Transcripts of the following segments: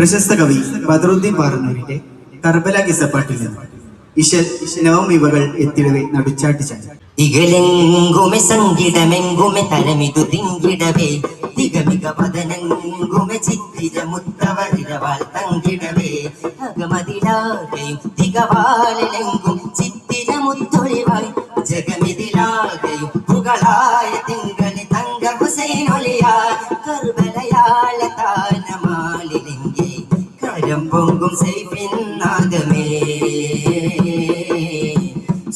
പ്രശസ്ത കവി ബദറുദ്ദീൻ പാറന്നൂരിന്റെ കർബല കിസപ്പാട്ടിൽ നിന്ന് ഇശൽ നവമിവകൾ എത്തിടവെ നടുച്ചാട്ടി ചാടി. ഇകലെങ്കുമെ സംഗീതമെങ്കുമെ തലമിതു തിങ്കിടവേ തികമിക പദനെങ്കുമെ ചിത്തിര മുത്തവരിരവാൾ തങ്കിടവേ. അകമതിലാകെയും തികവാലെങ്കും ചിത്തിര മുത്തൊളിവായി ജഗമിതിലാകെയും പുകളായ തിങ്കളി തങ്ക ഹുസൈനൊളിയാ കർബലയാള കരം പൊങ്കും സൈഫിൻ നാദമേ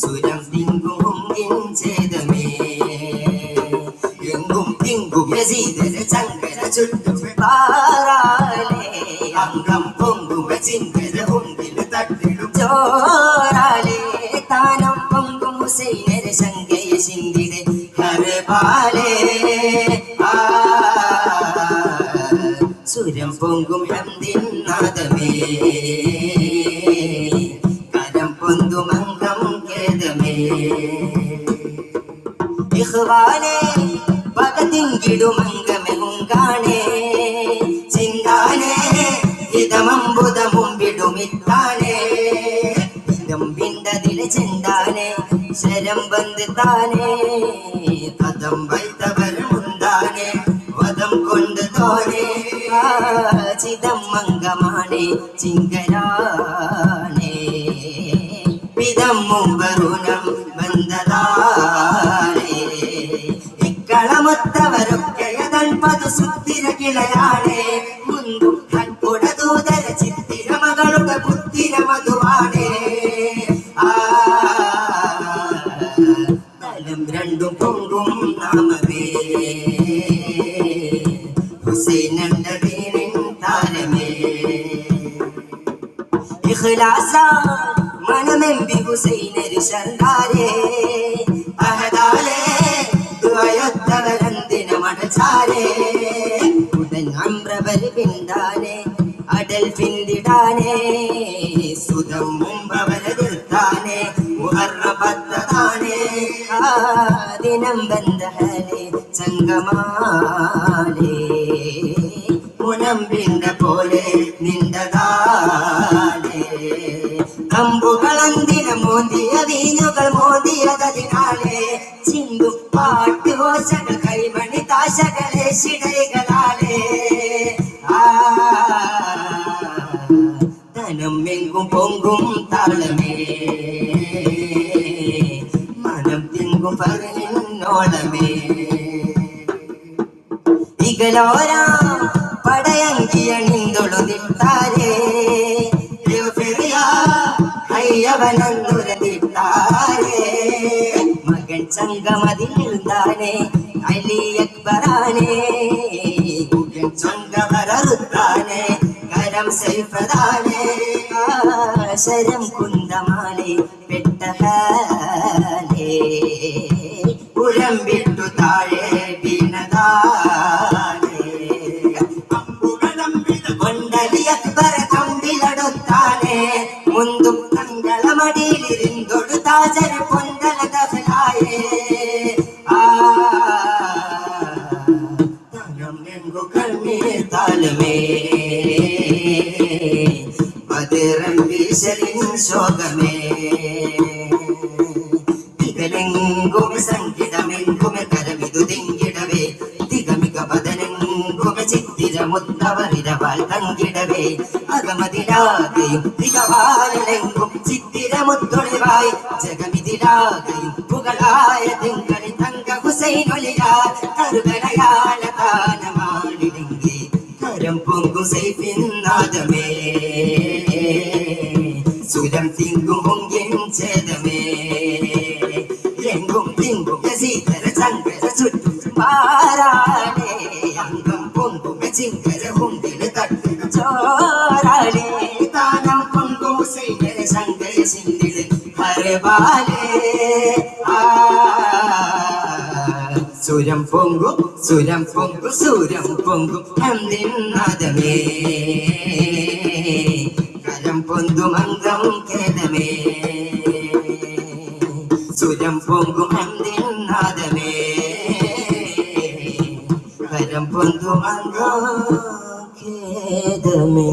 സുരം തിങ്കും ചേതമേ എങ്കും തിങ്കും യസീദര ചങ്കര ചുട്ടും പാറാലേ. അംഗം പൊങ്കും ചിങ്കര ഉണ്ടിൽ തട്ടിടും ചോറാലേ താനം പൊങ്കും ഹുസൈനര ശങ്കയ ശിന്തിരെ ഹരപാലേ. ആ സുരം പൊങ്കും ഹംദിൻ നാദമേ കരം പൊന്തും അംഗം കേദമേ ഇഹ്വാനേ പകതിങ്കിടും അംഗമെങ്ങും കാണേ. ചിന്താനേ ഇതമമ്പുതമുമ്പിടുമിത്താനേ ഇതം വിണ്ടതിലെ ചെണ്ടാനേ ശരം ബന്ദ് താനേ. പദം വൈതവരമുണ്ടാനേ വദം കൊണ്ട് തോനേ. ചിദം മംഗമാണേ ചിങ്കരാണേ. വിധം മുമ്പറുണം ബന്ധതാണേ. ഇക്കളമൊത്തവരൊക്കെ പതു സുത്തിര കിളയാണേ മുന്തും കൺപുട ദൂതര ചിത്തിര മകളുടെ പുത്തിര മധുവാണേ. തലം രണ്ടും പൊങ്കും നാമവേ. ഹുസൈനണ്ട വീണിൻ താരമേ ഇഖ്ലാസ മനമെമ്പി ഹുസൈനരി ശർദാരേ അഹദാലേ ദുആയൊത്തവരന്തിന മടച്ചാരേ ഉടൻ അമ്രവരി പിണ്ടാനേ അടൽ പിന്തിടാനേ സുതം മുമ്പവരതിർത്താനേ മുഹറബത്തതാനേ ദിനം ബന്ധഹലേ ചങ്കമാലേ കമ്പുകളന്തിന മോന്തിയ വീഞ്ഞുകൾ മോന്തിയതിനാലേ ചിന്തും പാട്ടുകോശകൾ കൈമണി താശകളെ ശിടൈകളാലേ. ധനം എങ്കും പൊങ്കും താളമേ മനം തിങ്കും പറഞ്ഞോളമേ ഇകലോരാ അയ്യവനന്നുരതിട്ടാരേ മകൻ ചങ്കമതിലിരുന്നാനേ അലി അക്ബറാനേ. മകൻ ചങ്കവരറുത്താനേ കരം സൈഫദാനേ ശരം കുന്തമാലേ പെട്ടഹാലേ പുരം വിട്ടു താഴെ വീണതാനേ. താലമേ പതിരം വീശലിൻ ശോകമേ തികലെങ്കുമെ ചിത്തിര മുത്തവരിരവാൽ തങ്കിടവേ. അകമതിലാകയും തികവാലെങ്കും ചിത്തിരമുത്തൊളിവായി ജഗമിതിലാകയും പുകളായ തിങ്കളി തങ്ക ഹുസൈനൊലിയാ കരുകലയാല താനമാണിലെങ്കി കരം പൊങ്കും സൈഫിന്നാദമേ സുരം തിങ്കും പൊങ്കിൻ ചേതമേ എങ്കും തിങ്കും യസീതര ചങ്കര ചുറ്റും അംഗം പൊങ്കും ചിങ്കര മുണ്ടിന് തട്ടിന ചോരാളേ താനം പൊങ്കും സൈനര ശങ്കര സിന്ദിൽ ഹരബാലേ സുരം പൊങ്കും സുരം പൊങ്കും സുരം പൊങ്കും ഹംദിനാദമേ കരം പൊന്തും അംഗം കേതമേ സുരം പൊങ്കും ഹംദിനാദമേ കരം പൊന്തും അംഗം കേദമേ ഖേദമേ